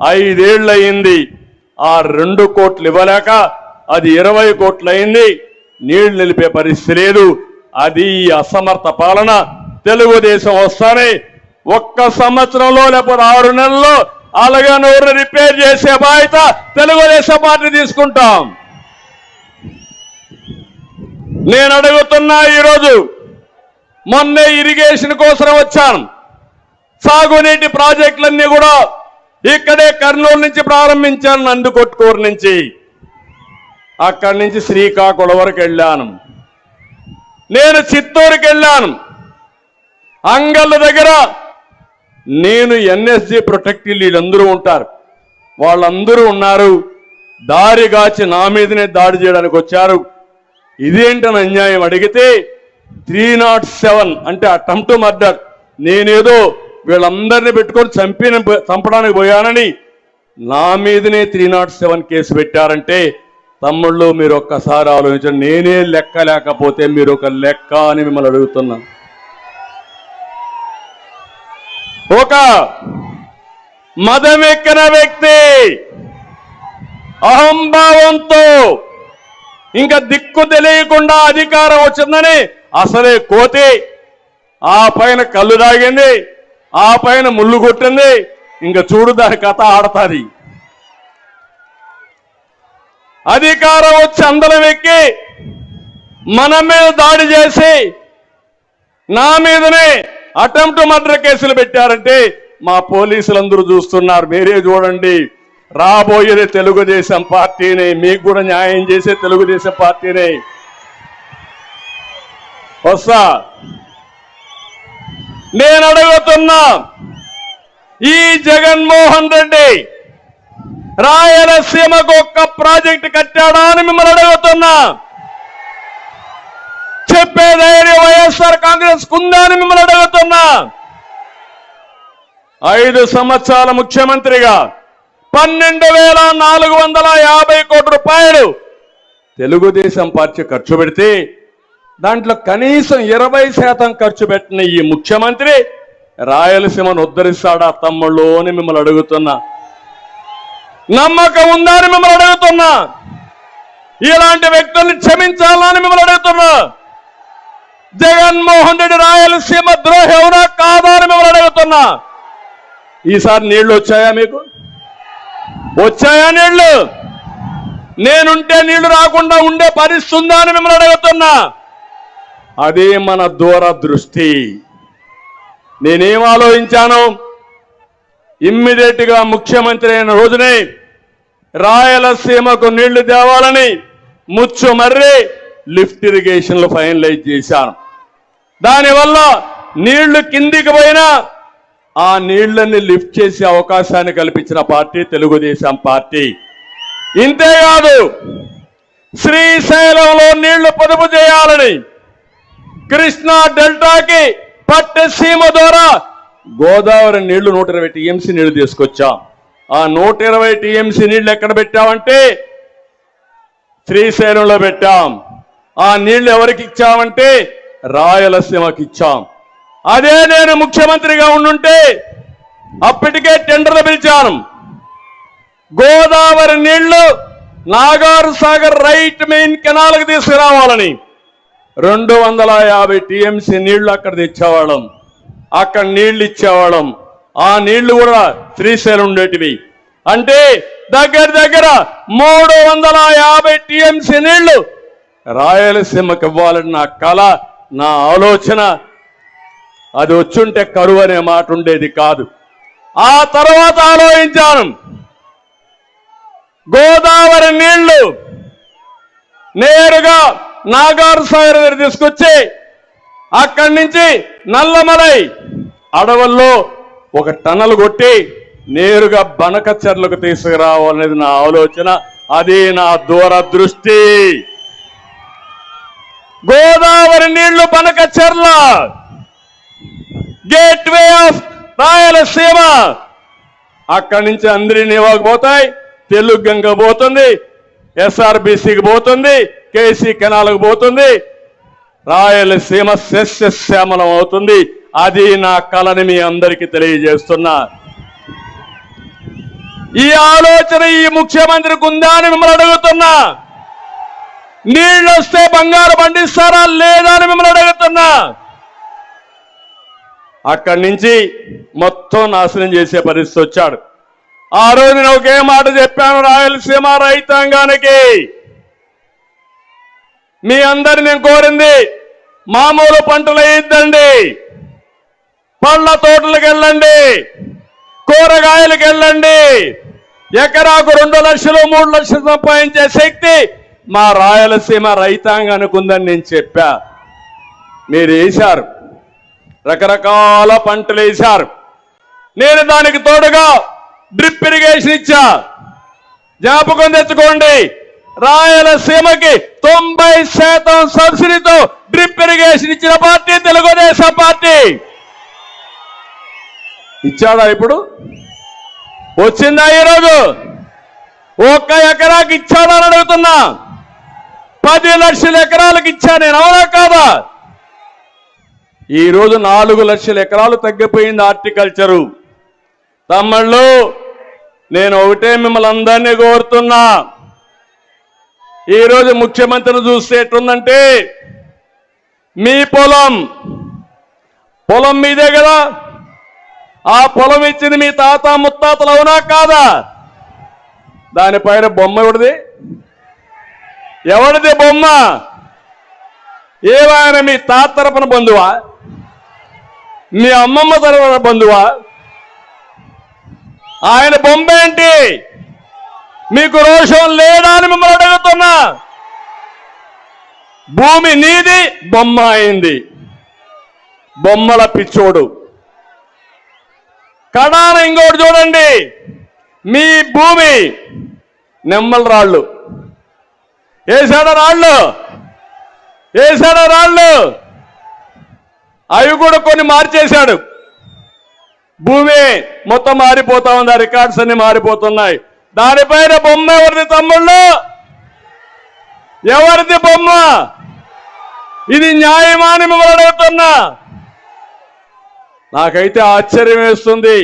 ఐదేళ్ళయింది ఆ రెండు కోట్లు ఇవ్వలేక అది ఇరవై కోట్లు అయింది నీళ్ళు నిలిపే పరిస్థితి లేదు. అది అసమర్థ పాలన. తెలుగుదేశం వస్తానే ఒక్క సంవత్సరంలో లేకపోతే ఆరు నెలల్లో అలాగే నూరు రిపేర్ చేసే బాధ్యత తెలుగుదేశం పార్టీ తీసుకుంటాం. నేను అడుగుతున్నా ఈరోజు మొన్నే ఇరిగేషన్ కోసం వచ్చాను. సాగునీటి ప్రాజెక్టులన్నీ కూడా ఇక్కడే కర్నూలు నుంచి ప్రారంభించాను నందుకొట్టుకూరు నుంచి. అక్కడి నుంచి శ్రీకాకుళం వరకు వెళ్ళాను నేను చిత్తూరుకి వెళ్ళాను అంగళ్ళ దగ్గర నేను ఎన్ఎస్జి ప్రొటెక్టివ్ వీళ్ళందరూ ఉంటారు. వాళ్ళందరూ ఉన్నారు. దారి కాచి నా మీదనే దాడి చేయడానికి వచ్చారు. ఇదేంటని అన్యాయం అడిగితే త్రీ నాట్ సెవెన్ అంటే అటెంప్ట్ మర్డర్. నేనేదో వీళ్ళందరినీ పెట్టుకొని చంపిన చంపడానికి పోయానని నా మీదనే త్రీ నాట్ సెవెన్ కేసు పెట్టారంటే తమ్ముళ్ళు మీరు ఒక్కసారి ఆలోచించండి. నేనే లెక్క లేకపోతే మీరు ఒక లెక్క అని మిమ్మల్ని అడుగుతున్నాను ఒక మదమెక్కిన వ్యక్తి అహంభావంతో ఇంకా దిక్కు తెలియకుండా అధికారం వచ్చిందని అసలే కోతి ఆ పైన కళ్ళు తాగింది ఆ పైన ముళ్ళు కొట్టింది. ఇంకా చూడు దాని కథ ఆడతాది. అధికారం వచ్చి అందరం ఎక్కి మన మీద దాడి చేసి నా మీదనే అటెంప్ట్ మర్డర్ కేసులు పెట్టారంటే మా పోలీసులందరూ చూస్తున్నారు. మీరే చూడండి. రాబోయేది తెలుగుదేశం పార్టీని. మీకు కూడా న్యాయం చేసే తెలుగుదేశం పార్టీని. వస్తా. నేను అడుగుతున్నా ఈ జగన్మోహన్ రెడ్డి రాయలసీమకు ఒక్క ప్రాజెక్టు కట్టాడా అని మిమ్మల్ని అడుగుతున్నా. చెప్పే ధైర్యం వైఎస్ఆర్ కాంగ్రెస్ కుందా అని మిమ్మల్ని అడుగుతున్నా. ఐదు సంవత్సరాల ముఖ్యమంత్రిగా పన్నెండు వేల నాలుగు వందల యాభై కోట్ల రూపాయలు తెలుగుదేశం పార్టీ ఖర్చు పెడితే దాంట్లో కనీసం ఇరవై శాతం ఖర్చు పెట్టిన ఈ ముఖ్యమంత్రి రాయలసీమను ఉద్ధరిస్తాడా తమ్ముళ్ళు అని మిమ్మల్ని అడుగుతున్నా. నమ్మకం ఉందా అని మిమ్మల్ని అడుగుతున్నా. ఇలాంటి వ్యక్తుల్ని క్షమించాలని మిమ్మల్ని అడుగుతున్నా. జగన్మోహన్ రెడ్డి రాయలసీమ ద్రోహి అవునా కాదా అని మిమ్మల్ని అడుగుతున్నా. ఈసారి నీళ్ళు వచ్చాయా మీకు? వచ్చాయా నీళ్ళు నేనుంటే నీళ్ళు రాకుండా ఉండే పరిస్థితి ఉందా అని మిమ్మల్ని అడుగుతున్నా. అదే మన దూరదృష్టి. నేనేం ఆలోచించాను? ఇమ్మీడియట్గా ముఖ్యమంత్రి అయిన రోజునే రాయలసీమకు నీళ్ళు తేవాలని ముచ్చు మర్రి లిఫ్ట్ ఇరిగేషన్లు ఫైనలైజ్ చేశాను. దానివల్ల నీళ్ళు కిందికి పోయినా ఆ నీళ్ళని లిఫ్ట్ చేసే అవకాశాన్ని కల్పించిన పార్టీ తెలుగుదేశం పార్టీ. ఇంతేకాదు శ్రీశైలంలో నీళ్ళు పొదుపు చేయాలని కృష్ణా డెల్టాకి పట్టసీమ ద్వారా గోదావరి నీళ్ళు నూట ఇరవై టీఎంసీ నీళ్ళు తీసుకొచ్చాం. ఆ నూట ఇరవై టీఎంసీ నీళ్ళు ఎక్కడ పెట్టామంటే శ్రీశైలంలో పెట్టాం. ఆ నీళ్ళు ఎవరికి ఇచ్చామంటే రాయలసీమకి ఇచ్చాం. అదే నేను ముఖ్యమంత్రిగా ఉండుంటే అప్పటికే టెండర్లు పిలిచాను. గోదావరి నీళ్ళు నాగారు సాగర్ రైట్ మెయిన్ కెనాల్కి తీసుకురావాలని. రెండు వందల యాభై టీఎంసీ నీళ్ళు అక్కడ తెచ్చేవాళ్ళం. అక్కడ నీళ్ళు ఇచ్చేవాళ్ళం. ఆ నీళ్ళు కూడా శ్రీశైలం ఉండేటివి. అంటే దగ్గర దగ్గర మూడు వందల యాభై టీఎంసీ నీళ్ళు రాయలసీమకి ఇవ్వాలని నా కళ నా ఆలోచన. అది వచ్చుంటే కరువు అనే మాట ఉండేది కాదు. ఆ తర్వాత ఆలోచించాను. గోదావరి నీళ్ళు నేరుగా నాగార్ సాగర్ దగ్గర తీసుకొచ్చి అక్కడి నుంచి నల్లమలై అడవుల్లో ఒక టనల్ కొట్టి నేరుగా బనకచర్లకు తీసుకురావాలనేది నా ఆలోచన. అది నా దూరదృష్టి. గోదావరి నీళ్ళు Banakacherla gateway of Rayalaseema. అక్కడి నుంచి అందరినీ ఇవ్వకపోతాయి తెలుగు గంగ పోతుంది. ఎస్ఆర్బిసికి పోతుంది. కేసీ కెనాలకు పోతుంది. రాయలసీమ శస్యశ్యామలం అవుతుంది. అది నా కళని మీ అందరికీ తెలియజేస్తున్నా. ఈ ఆలోచన ఈ ముఖ్యమంత్రికి ఉందా అని మిమ్మల్ని అడుగుతున్నా. నీళ్ళు వస్తే బంగారు పండిస్తారా లేదా అని మిమ్మల్ని అడుగుతున్నా. అక్కడి నుంచి మొత్తం నాశనం చేసే పరిస్థితి వచ్చాడు. ఆ రోజు నేను ఒకే మాట చెప్పాను రాయలసీమ రైతాంగానికి. మీ అందరి నేను కోరింది మామూలు పంటలు వేయద్దండి. పళ్ళ తోటలకు వెళ్ళండి కూరగాయలకు వెళ్ళండి. ఎకరాకు రెండు లక్షలు మూడు లక్షలు సంపాదించే శక్తి మా రాయలసీమ రైతాంగానికి ఉందని నేను చెప్పా. మీరు వేశారు. రకరకాల పంటలు వేశారు. నేను దానికి తోడుగా డ్రిప్ ఇరిగేషన్ ఇచ్చా. జ్ఞాపకం తెచ్చుకోండి రాయలసీమకి తొంభై శాతం సబ్సిడీతో డ్రిప్ ఇరిగేషన్ ఇచ్చిన పార్టీ తెలుగుదేశం పార్టీ. ఇచ్చాడా ఇప్పుడు? వచ్చిందా ఈరోజు? ఒక్క ఎకరాకి ఇచ్చాడా అని అడుగుతున్నా. పది లక్షల ఎకరాలకు ఇచ్చా నేను అవునా కాదా? ఈ రోజు నాలుగు లక్షల ఎకరాలు తగ్గిపోయింది హార్టికల్చరు. తమ్ముళ్ళు నేను ఒకటే మిమ్మల్ని అందరినీ కోరుతున్నా. ఈరోజు ముఖ్యమంత్రిని చూస్తే ఎట్లుందంటే మీ పొలం పొలం మీదే కదా. ఆ పొలం ఇచ్చింది మీ తాత ముత్తాతలు అవునా కాదా? దానిపైన బొమ్మ ఎవడిది? ఎవడిది బొమ్మ? ఏవైనా మీ తాత తరపున బంధువా? మీ అమ్మమ్మ తరపున బంధువా? ఆయన బొమ్మ ఏంటి? మీకు రోషం లేదా అని మిమ్మల్ని అడుగుతున్నా. భూమి నీది బొమ్మ అయింది. బొమ్మల పిచ్చోడు. కడాన ఇంకోటి చూడండి. మీ భూమి నెమ్మల రాళ్ళు. వేసాడ రాళ్ళు? వేసాడ రాళ్ళు? అవి కూడా కొన్ని మార్చేశాడు. భూమి మొత్తం మారిపోతా ఉంది ఆ రికార్డ్స్ అన్ని మారిపోతున్నాయి. దానిపైన బొమ్మ ఎవరిది తమ్ముళ్ళు? ఎవరిది బొమ్మ? ఇది న్యాయమాని మిమ్మల్ని అడుగుతున్నా. నాకైతే ఆశ్చర్యం వేస్తుంది.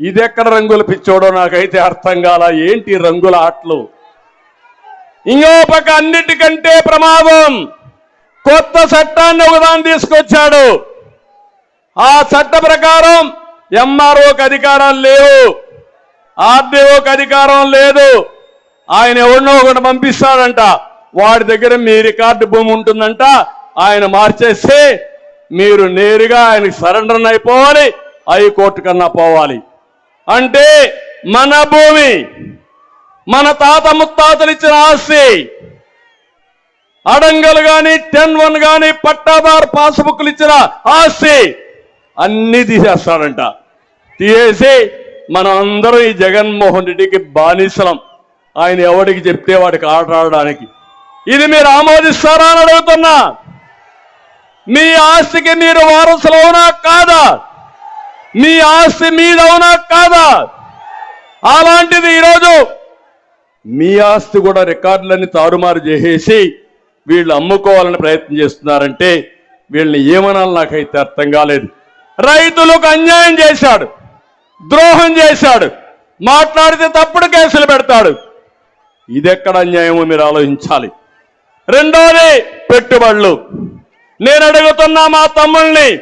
ఇదెక్కడ రంగులు పిచ్చోడో నాకైతే అర్థం కాల. ఏంటి రంగుల ఆటలు? ఇంకో పక్క అన్నిటికంటే ప్రమాదం. కొత్త చట్టాన్ని ఒకదాన్ని తీసుకొచ్చాడు. ఆ చట్ట ప్రకారం ఎంఆర్ఓకి అధికారాలు లేవు. ఆర్డీఓకి అధికారం లేదు. ఆయన ఎవరినో ఒకటి పంపిస్తాడంట. వాడి దగ్గర మీ రికార్డు భూమి ఉంటుందంట. ఆయన మార్చేస్తే మీరు నేరుగా ఆయనకి సరెండర్ అయిపోవాలి. హైకోర్టు కన్నా పోవాలి. అంటే మన భూమి మన తాత ముత్తాతలు ఇచ్చిన ఆస్తి అడంగలు కానీ టెన్ వన్ కానీ పట్టాదారు పాస్బుక్లు ఇచ్చిన ఆస్తి అన్ని తీసేస్తాడంట. తీసేసి మనం అందరం ఈ జగన్మోహన్ రెడ్డికి బానిసలం. ఆయన ఎవడికి చెప్తే వాడికి ఆట ఆడడానికి. ఇది మీరు ఆమోదిస్తారా అని అడుగుతున్నా. మీ ఆస్తికి మీరు వారసులు అవునా కాదా? మీ ఆస్తి మీదవునా కాదా? అలాంటిది ఈరోజు మీ ఆస్తి కూడా రికార్డులన్నీ తారుమారు చేసేసి వీళ్ళు అమ్ముకోవాలని ప్రయత్నం చేస్తున్నారంటే వీళ్ళని ఏమనాలి నాకైతే అర్థం కాలేదు. రైతులకు అన్యాయం చేశాడు. ద్రోహం చేశాడు. మాట్లాడితే తప్పుడు కేసులు పెడతాడు. ఇదెక్కడ అన్యాయమో మీరు ఆలోచించాలి. రెండోది పెట్టుబడులు. నేను అడుగుతున్నా మా తమ్ముల్ని